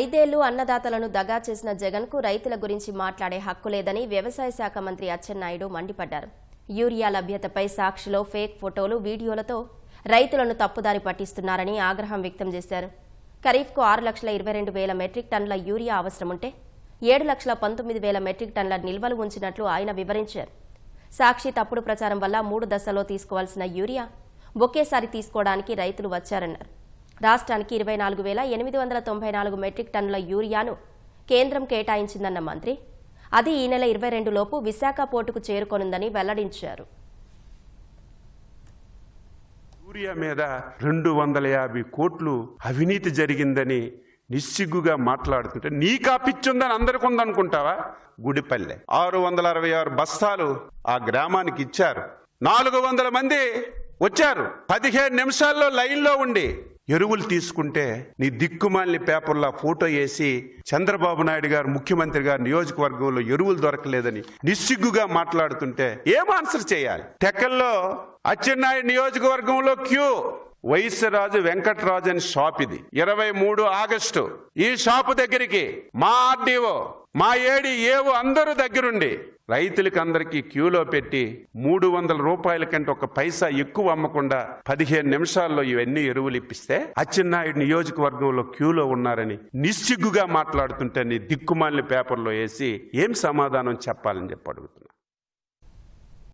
ఐదేళ్ళు అన్నదాతలను దగా చేసిన జగన్కు రైతుల గురించి మాట్లాడే హక్కు లేదని వ్యవసాయ శాఖ మంత్రి అచ్చెన్నాయుడు మండిపడ్డారు. యూరియా లభ్యతపై సాక్షిలో ఫేక్ ఫోటోలు వీడియోలతో రైతులను తప్పుదారి పట్టిస్తున్నారని ఆగ్రహం వ్యక్తం చేశారు. ఖరీఫ్కు ఆరు లక్షల ఇరవై రెండు వేల మెట్రిక్ టన్నుల యూరియా అవసరముంటే ఏడు లక్షల పంతొమ్మిది వేల మెట్రిక్ టన్నుల నిల్వలు ఉంచినట్లు ఆయన వివరించారు. సాక్షి తప్పుడు ప్రచారం వల్ల మూడు దశల్లో తీసుకోవాల్సిన యూరియా ఒకేసారి తీసుకోవడానికి రైతులు వచ్చారన్నారు. రాష్ట్రానికి ఇరవై నాలుగు వేల ఎనిమిది వందల తొంభై నాలుగు మెట్రిక్ టన్నుల యూరియాను కేంద్రం కేటాయించిందన్న మంత్రి. అది ఈ నెల ఇరవై రెండు లోపు విశాఖ పోర్టుకు చేరుకోనుందని వెల్లడించారు. యూరియా మీద రెండు వందల యాభై కోట్లు అవినీతి జరిగిందని నిస్సిగ్గుగా మాట్లాడుతుంటే నీకా కాపిచ్చుందని అందరికి ఉందనుకుంటావా? గుడిపల్లె. ఆరు వందల అరవై ఆరు బస్తాలు ఆ గ్రామానికి ఇచ్చారు. నాలుగు వందల మంది వచ్చారు. పదిహేను నిమిషాల్లో లైన్లో ఉండి. ఎరువులు తీసుకుంటే నీ దిక్కుమాలిని పేపర్లో ఫోటో వేసి చంద్రబాబు నాయుడు గారు ముఖ్యమంత్రి గారు నియోజకవర్గంలో ఎరువులు దొరకలేదని నిస్సిగ్గుగా మాట్లాడుతుంటే ఏం ఆన్సర్ చేయాలి? టెక్కల్లో అచ్చెన్నాయుడు నియోజకవర్గంలో క్యూ. వైశ్యరాజు వెంకటరాజు అని షాప్ ఇది. ఇరవై మూడు ఆగస్టు. ఈ షాపు దగ్గరికి మా ఆర్డీఓ మా ఏడి ఏవో అందరూ దగ్గరుండి. రైతులకి అందరికీ క్యూలో పెట్టి మూడు వందల రూపాయల కంటే ఒక పైసా ఎక్కువ అమ్మకుండా పదిహేను నిమిషాల్లో ఇవన్నీ ఎరువులు ఇప్పిస్తే అచ్చెన్నాయుడు నియోజకవర్గంలో క్యూలో ఉన్నారని నిస్సిగ్గుగా మాట్లాడుతుంటే నీ దిక్కుమాలిన పేపర్లో వేసి ఏం సమాధానం చెప్పాలని చెప్పి